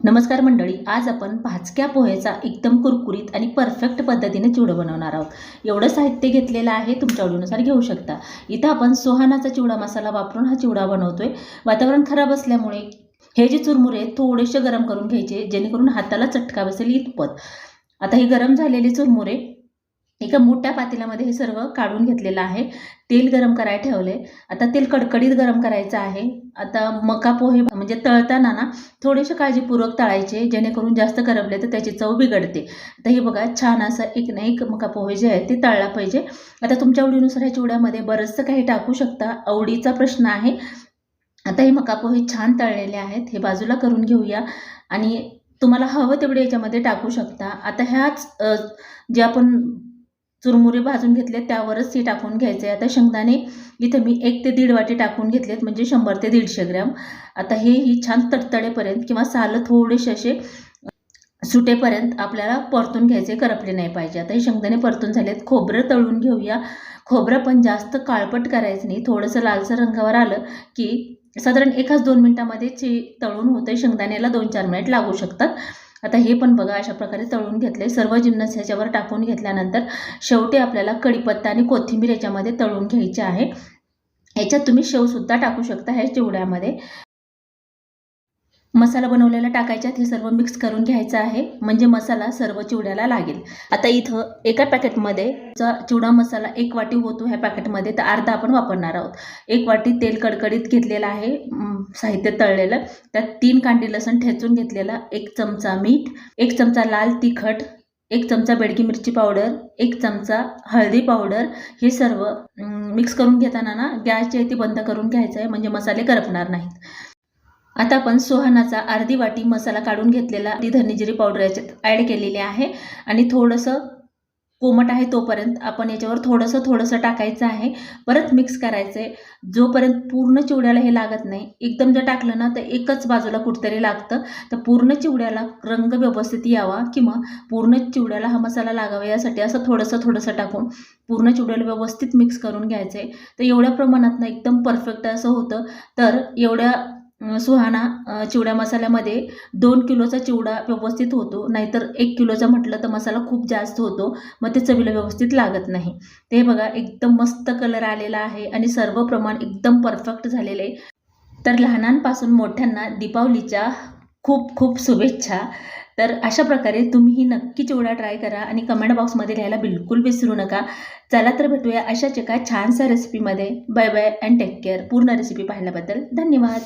नमस्कार मंडळी आज आपण भाजक्या पोह्याचा एकदम कुरकुरीत आणि परफेक्ट पद्धतीने चिवडा बनवणार आहोत. एवढं साहित्य घेतलेलं आहे तुमच्या आवडीनुसार घेऊ शकता. इथं आपण सोहानाचा चिवडा मसाला वापरून हा चिवडा बनवतोय. वातावरण खराब असल्यामुळे हे जे चुरमुरे थोडेसे गरम करून घ्यायचे जेणेकरून हाताला चटका बसेल इतपत आता हे गरम झालेले चुरमुरे एका मोठ्या पातेल्यामध्ये हे सर्व काढून घेतलेलं आहे. तेल गरम करायला ठेवले आता तेल कडकडीत गरम करायचं आहे. आता मका पोहे म्हणजे तळताना ना थोडेसे काळजीपूर्वक तळायचे जेणेकरून जास्त करपले तर त्याची चव बिघडते. आता हे बघा छान असं एक ना एक मका पोहे जे आहेत ते तळला पाहिजे. आता तुमच्या आवडीनुसार ह्या चिवड्यामध्ये बरंचसं काही टाकू शकता. आवडीचा प्रश्न आहे. आता हे मका पोहे छान तळलेले आहेत. हे बाजूला करून घेऊया. आणि तुम्हाला हवं तेवढे याच्यामध्ये टाकू शकता. आता ह्याच जे आपण चुरमुरे भाजून घेतले त्यावरच ती टाकून घ्यायचे आता शेंगदाणे इथं मी एक ते दीड वाटी टाकून घेतलेत म्हणजे शंभर ते दीडशे ग्रॅम. आता हे ही छान तडतडेपर्यंत किंवा सालं थोडेसे असे सुटेपर्यंत आपल्याला परतून घ्यायचे करपले नाही पाहिजे. आता हे शेंगदाणे परतून झालेत खोबरं तळून घेऊया. खोबरं पण जास्त काळपट करायचं नाही. थोडंसं लालसर रंगावर आलं की साधारण एकाच दोन मिनटामध्ये चे तळून होतं. शेंगदाण्याला दोन चार मिनिट लागू शकतात. आता हे पण बघा अशा प्रकारे तळून घेतले सर्व जिन्नस ह्याच्यावर टाकून घेतल्यानंतर शेवटी आपल्याला कढीपत्ता आणि कोथिंबीर याच्यामध्ये तळून घ्यायची आहे. याच्यात तुम्ही शेवसुद्धा टाकू शकता ह्या चिवड्यामध्ये. मसाला बनवलेला टाकायच्यात हे सर्व मिक्स करून घ्यायचं आहे. म्हणजे मसाला सर्व चिवड्याला लागेल. आता इथं एका पॅकेटमध्ये चा चिवडा मसाला एक वाटी होतो ह्या पॅकेटमध्ये तर अर्धा आपण वापरणार आहोत. एक वाटी तेल कडकडीत घेतलेलं आहे साहित्य तळलेलं. त्यात तीन कांडी लसण ठेचून घेतलेला एक चमचा मीठ एक चमचा लाल तिखट एक चमचा बेडगी मिरची पावडर एक चमचा हळदी पावडर हे सर्व मिक्स करून घेताना ना गॅसची आहे ती बंद करून घ्यायचं आहे. म्हणजे मसाले करपणार नाहीत. आता आपण सुहानाचा अर्धी वाटी मसाला काढून घेतलेला ती धनेजिरी पावडर याच्यात ॲड केलेली आहे. आणि थोडंसं कोमट आहे तोपर्यंत आपण याच्यावर थोडंसं थोडंसं टाकायचं आहे. परत मिक्स करायचं आहे जोपर्यंत पूर्ण चिवड्याला हे लागत नाही एकदम जर टाकलं ना तर एकच बाजूला कुठतरी लागतं. तर पूर्ण चिवड्याला रंग व्यवस्थित यावा किंवा पूर्ण चिवड्याला हा मसाला लागावा यासाठी असं थोडंसं थोडंसं टाकून पूर्ण चिवड्याला व्यवस्थित मिक्स करून घ्यायचं आहे तर एवढ्या प्रमाणात ना एकदम परफेक्ट असं होतं. तर एवढ्या सुहाना चिवडा मसाल्यामध्ये दोन किलोचा चिवडा व्यवस्थित होतो. नाहीतर एक किलोचा म्हटलं तर मसाला खूप जास्त होतो. मग ते चवीला व्यवस्थित लागत नाही. ते बघा एकदम मस्त कलर आलेला आहे आणि सर्व प्रमाण एकदम परफेक्ट झालेलं आहे. तर लहानांपासून मोठ्यांना दीपावलीच्या खूप खूप शुभेच्छा. तर अशा प्रकारे तुम्हीही नक्की चिवडा ट्राय करा आणि कमेंट बॉक्समध्ये लिहायला बिलकुल विसरू नका. चला तर भेटूया अशाच एका छानशा रेसिपीमध्ये bye bye and take care पूर्ण रेसिपी पाहिल्याबद्दल धन्यवाद.